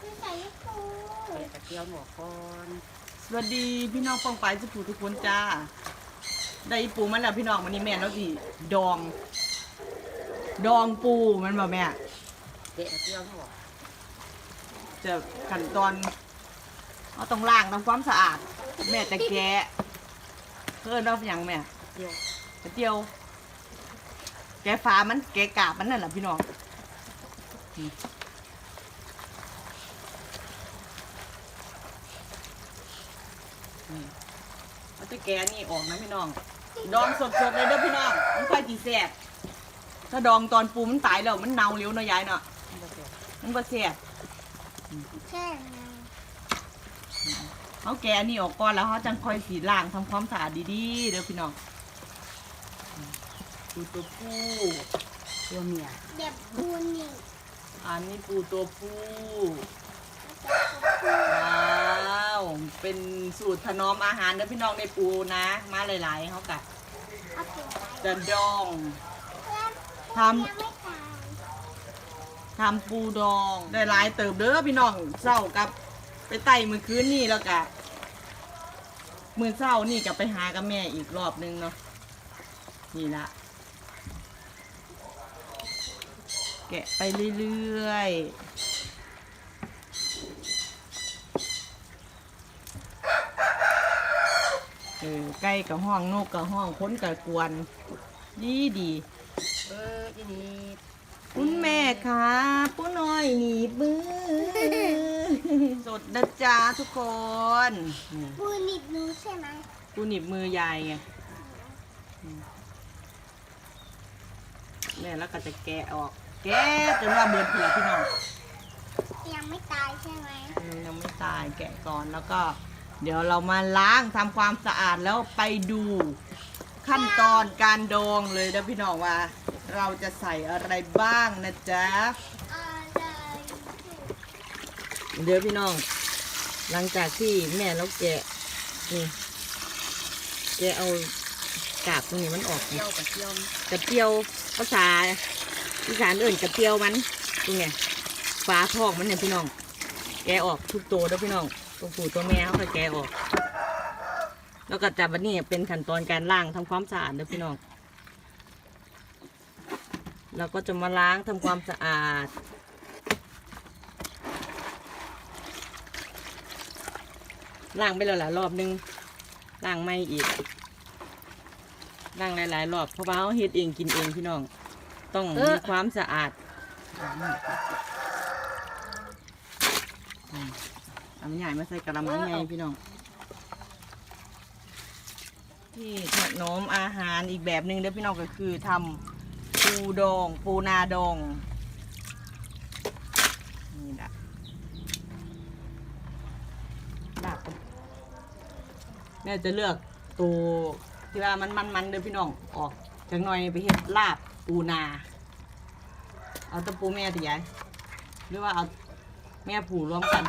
ไม่ใส่ปูใส่กระเทียมหัวก่อนสวัสดีพี่น้องปองปายสุภูทุกคนจ้า ได้ปูมาแล้วพี่น้องวันนี้แม่เราสิดอง ดองปูมันบ่แม่แกะกระเทียมหัวจะขั้นตอนเอาต้องล้างทำความสะอาด แม่จะแกะเพิ่นเอาอย่างแม่เทียมกระเจียว แกะฝามันแกะกาบมันนั่นแหละพี่น้อง นี่นี่เราจะแกะนี่ออกนะพี่น้อง ดองสดๆเลยเด้อพี่น้องมันค่อยจีแซ่บถ้าดองตอนปูมันตายแล้วมันเน่าเร็วเนาะยายเนาะบ่แกะมันบ่แซ่บแค่ไงเขาแกะอันนี่ออกก่อนแล้วเขาจังค่อยสีล้างทำความสะอาดดีๆเด้อพี่น้องปูตัวผู้ตัวเมียเด็บปูนี่อันนี้ปูตัวผู้ปูว้าว เป็นสูตรถนอมอาหารเด้อพี่น้องในปูนะ มาหลายๆเขากะเอาปูไปจะดองทำ ยังไม่ตายทำปูดองได้หลายเติบเด้อพี่น้องเศร้ากับ ไปไต่มือคืนนี่แล้วกะมือเศร้านี่กับไปหากับแม่อีกรอบนึงเนาะนี่ละแกะไปเรื่อยๆ เออไก่กับห้องนกกับห้องค้นกับกวน ดีดีเออทีนี้คุณแม่คะปูน้อยหนีบมือสดนะจ๊ะทุกคนนี่ปูหนิบหนูใช่ไหมปูหนีบมือยายไงอืมแม่แล้วก็จะแกะออก แกะจนว่าเบิดเผือพี่น้องยังไม่ตายใช่ไหมอืมยังไม่ตายแกะก่อนแล้วก็ เดี๋ยวเรามาล้างทำความสะอาดแล้วไปดูขั้นตอนการดองเลยนะพี่น้องว่า เราจะใส่อะไรบ้างนะจ๊ะ เดี๋ยวพี่น้อง หลังจากที่แม่เราแกะนี่แกะเอากาบตรงนี้มันออกเทีนี่ยวกระเทียมกระเจียวภาษาอีสานเอื่นกระเจียวมันตรงเนี้ยฟ้าทอกมันเนี่ยพี่น้อง แกะออกทุกตัวเด้อพี่น้อง ตัวผู้ตัวแม่เขาก็แกะออก แล้วก็จับวันนี้เป็นขั้นตอนการล้างทำความสะอาดเด้อพี่น้องเราก็จะมาล้างทำความสะอาดล้างไปแล้วหลายรอบนึงล้างไม่อีกล้างหลายๆรอบเพราะว่าเขาเฮ็ดเองกินเองพี่น้อง ต้องมีความสะอาดอ เอาใหญ่มาใส่กระมังไงพี่น้องที่ถนอมอาหารอีกแบบหนึ่งเด้อพี่น้องก็คือทำปูดอง ปูนาดองนี่แหละลาบกันแม่จะเลือกตัวที่ว่ามันมันมันๆเด้อพี่น้องออกจากหน่อยไปเฮ็ดลาบปูนา เอาแตะปูแม่ติยายหรือว่าเอาแม่ผูรวมกัน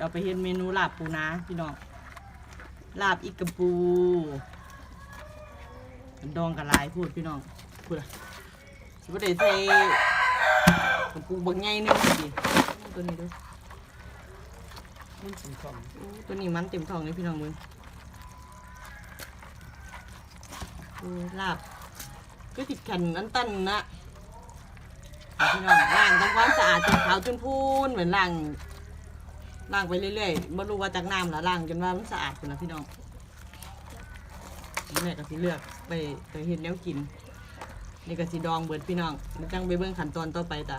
เอาไปเฮ็ดเมนูลาบปูนาพี่น้องลาบอีกกระปูดองกับลายพูดพี่น้องพูดอะสิบ่ได้ใส่กระปูบางใหญ่หนึงสิตัวนี้เดูมันสีทองตัวนี้มันเต็มท้องเลยพี่น้องมึงโอ้ยลาบก็ติดขันนันตันนะเอาพี่น้องล้างทำความสะอาดจนขาวจนพูนเหมือนล้าง ล้างไปเรื่อยๆไม่รู้ว่าจากน้ำแล้วล้างจนว่ามันสะอาดคุณนะพี่น้องแม่ก็สิเลือกไปไปเห็นแนวกิน นี่ก็สิดองเบิดพี่น้องมันจังไปเบิ่งขั้นตอนต่อไปจ้ะ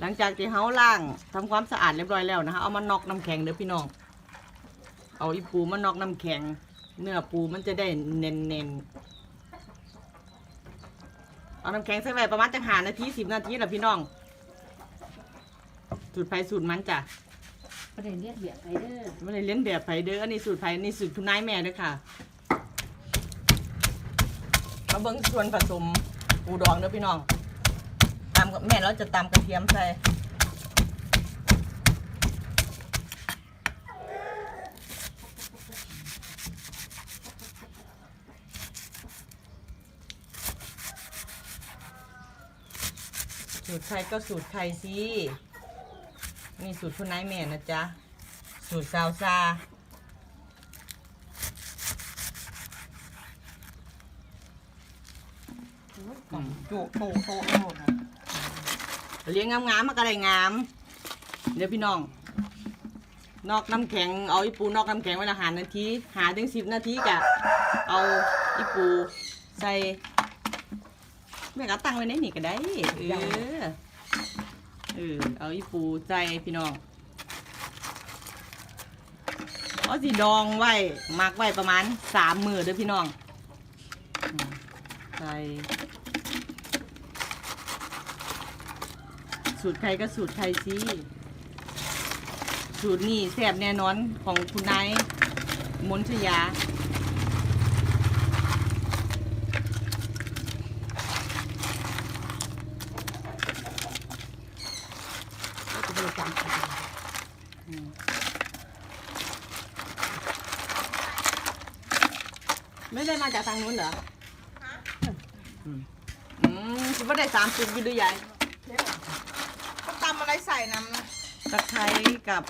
หลังจากที่เฮาล้างทำความสะอาดเรียบร้อยแล้วนะคะเอามานอกน้ำแข็งเด้อพี่น้อง เอาอีปูมานอกน้ำแข็ง เนื้อปูมันจะได้เน้นๆเอาน้ำแข็งใส่ไว้ประมาณจังหานาทีสิบนาทีแหละพี่น้อง สูตรไผ่สูตรมันจ้ะไม่ได้เลี้ยกเบียดไปเด้อไม่ได้เลี้ยนแบบไผ่เด้ออันนี้สูตรไผ่อันนี้สูตรคุณนายแม่เด้วยค่ะมาเบิ้งชวนผสมปูดองเด้อพี่น้องตามกับแม่แล้วจะตามกระเทียมใส่สูตรไทยก็สูตรไทยสิ นี่สูตรคุณนายแม่นะจ๊ะ สูตรซาวซาจุโตโตโตนะเลี้ยงงามๆมันก็ได้งาม เดี๋ยวพี่น้อง นอกน้ำแข็ง เอาอีปูนอกน้ำแข็งไว้ละหานาที หาถึงสิบนาทีกะ เอาอีปูใส่แม่ก็ตั้งไว้ในนี่ก็ได้ เออ เออเอาอีปูใส่พี่น้องเอาสีดองไว้มักไว้ประมาณสามมือเด้อพี่น้องใส่สูตรใครก็สูตรใครสิสูตรนี่แซ่บแน่นอนของคุณนายมนชยา ก็จะบริการกัน อืม ไม่ได้มาจากทางนู้นเหรออืมอืมคิดว่าได้สามสิบอยู่ด้วยยายเขาตำอะไรใส่น้ำนะตะไคร้กับ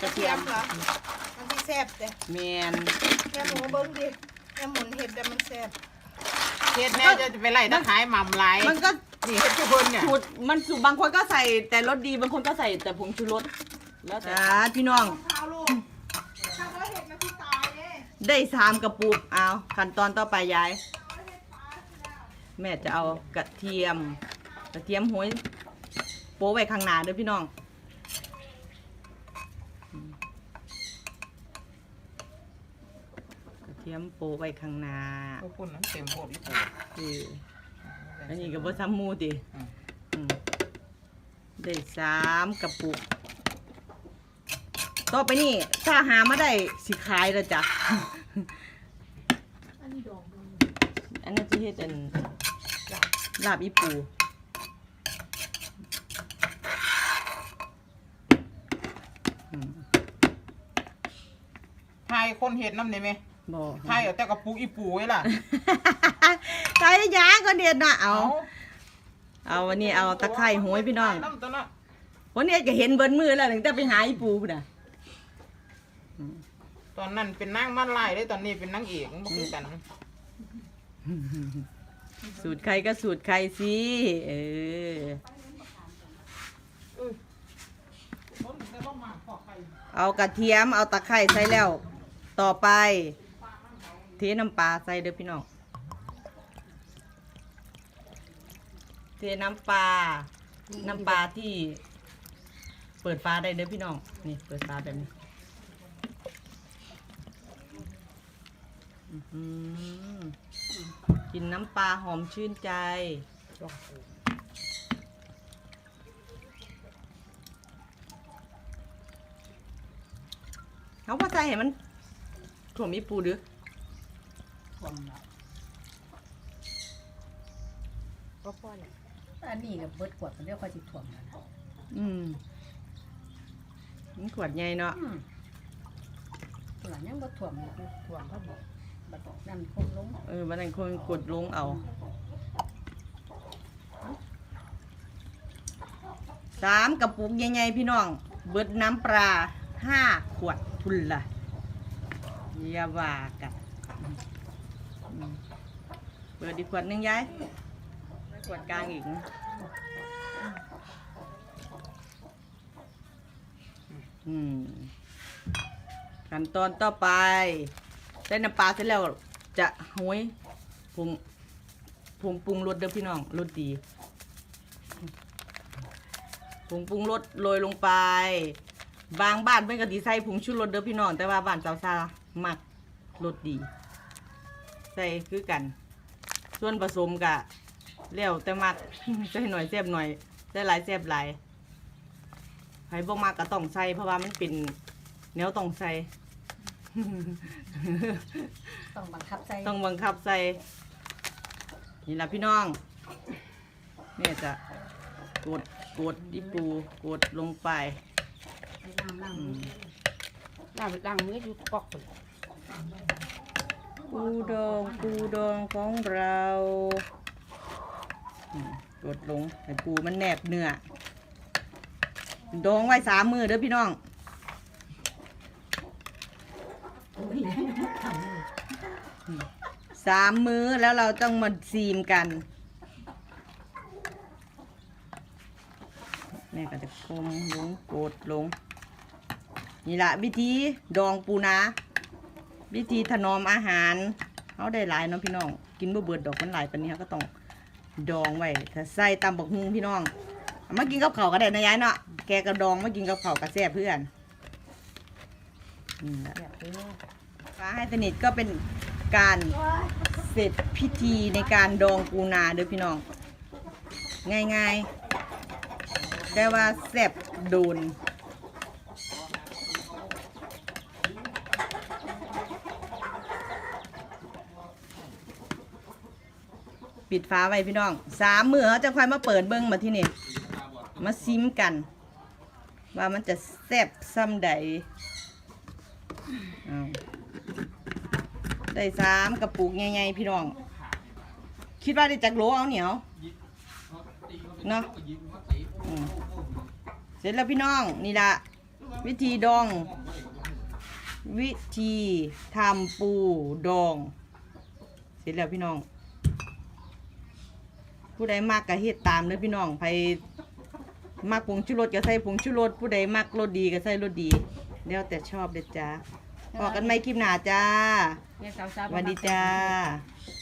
กระเทีเทียยมมเหรอมันที่แซ่บเด้แมนแค่หมูเบิ้งดิแค่หมุนเห็ดแต่มันแซ่บเฮ็ดแม่จะไปไล่ตะขายหม่ำไรมันก็นี่เฮ็ดทุกคนเนี่ยสูตรมันสูตรบางคนก็ใส่แต่รสดีบางคนก็ใส่แต่ผงชูรสแล้วแต่พี่น้อง ข้าวลูกข้าวแล้วเห็ดมันที่ตายเด้ ได้สามกระปุกเอาขั้นตอนต่อไปยาย แม่จะเอากระเทียม กระเทียมโห้ยโปะไว้ข้างหน้าเด้อพี่น้องอืมกระเทียมโปะไว้ข้างหน้าทุกคนนั้นเต็มโพดอีกเอออันนี้ก็บ่ซ้ำหมูติอืมได้สามกระปุก ต่อไปนี่ถ้าหามาได้สิขายแล้วจ้ะ อันนั้นจะเฮ็ดอันลาบอีปูอืมทายคนเฮ็ดน้ำได้ไหมบ่ทายเอาแต่กระปุกอีปูไว้ล่ะใครยาก็เด็ดนะเอา เอาวันนี้เอาตะไคร้โหยพี่น้องน้ำตัวน่ะวันนี้ก็เห็นเบิ้มือแล้วตั้งแต่ไปหาอีปูพุ่นน่ะต อนนั้นเป็นนางมันลายได้ตอนนี้เป็นนางเอกมันบ่คือกันสูตรใครก็สูตรใครสิเออเอากระเทียมเอาตะไคร้ใส่แล้ว ต่อไป เทน้ำปลาใส่เด้อพี่น้องเทน้ำปลาน้ำปลาที่ เปิดฟ้าได้เด้อพี่น้องนี่เปิดฟ้าแบบนี้อื้อหือ กินน้ำปลาหอมชื่นใจเขาพอใจเห็นมันถ่วมอีปูดื้อถ่วมแล้วก็พอแล้วอันนี้กับเบิดขวดมันเรียกว่าสิถ่วมแล้วนะอืมมันขวดใหญ่เนาะอืมตัวหลังยังบ่ถ่วมอยู่ถ่วมเขาบอก บัดนั่นคงลงเออวันนั้นคนกดลงเอาสามกระปุกใหญ่ๆพี่น้อง เบิดน้ำปลาห้าขวดทุนละอย่าว่ากันอืมเปิดอีกขวดหนึงยายขวดกลางอีกนะอืมขั้นตอนต่อไป ใส่น้ำปลาเสร็จแล้วจะห้ยผงผงปรุงรสเด้อพี่น้องรสดีผงปรุงรสโรยลงไป บางบ้านเพิ่นก็สิใส่ผงชูรสเด้อพี่น้อง แต่ว่าบ้านสาวซามักรสดี ใส่คือกัน ส่วนผสมกะแล้วแต่มักใส่หน่อยแซ่บหน่อยใส่หลายแซ่บหลายใครบ่มักก็ต้องใส่เพราะว่ามันเป็นแนวต้องใส่ ต้องบังคับใจต้องบังคับใส่นี่ละพี่น้องเนี่ยจะกดกดดิปูกดลงไปล้างล้างอืมล้างล้างมืออยู่กอกพุ่นปูดองปูดองของเราอืมกดลงให้ปูมันแนบเนื้อดองไว้สามมือเด้อพี่น้อง สามมื้อแล้วเราต้องมาซีมกัน แม่ก็จะคมลงโกดลง นี่ละวิธีดองปูนาวิธีถนอมอาหารเขาได้หลายเนาะพี่น้อง กินบ่เบิดดอกมันหลายปานนี้เขาก็ต้องดองไว้ถ้าใส่ตำบักฮุงพี่น้องมากินกับข้าก็ได้นะยายเนาะแกก็ดองมากินกับข้ากับแซ่บเพื่อน นี่ละแบบนี้ฟ้าให้สนิทก็เป็นการเสร็จพิธีในการดองปูนาเด้อพี่น้อง ง่ายๆ แต่ว่าแซ่บโดนปิดฟ้าไว้พี่น้องสามมือเขาจะค่อยมาเปิดเบิ้งมาที่นี่ มาซิมกัน ว่ามันจะแซ่บซ้ำใด เอาได้สามกระปุกใหญ่ๆพี่น้อง คิดว่าได้จักโหลเอาเหนียวเนาะอืมเสร็จแล้วพี่น้องนี่ละวิธีดอง วิธีทำปูดอง เสร็จแล้วพี่น้อง ผู้ใดมากก็เฮ็ดตามเด้อพี่น้องไผมักผงชูรสก็ใส่ผงชูรสผู้ใดมักรสดีก็ใส่รสดี แล้วแต่ชอบเด้อจ้าพอกันไหมคลิปหน้าจ้าเนี่ยสาวๆสวัสดีจ้าส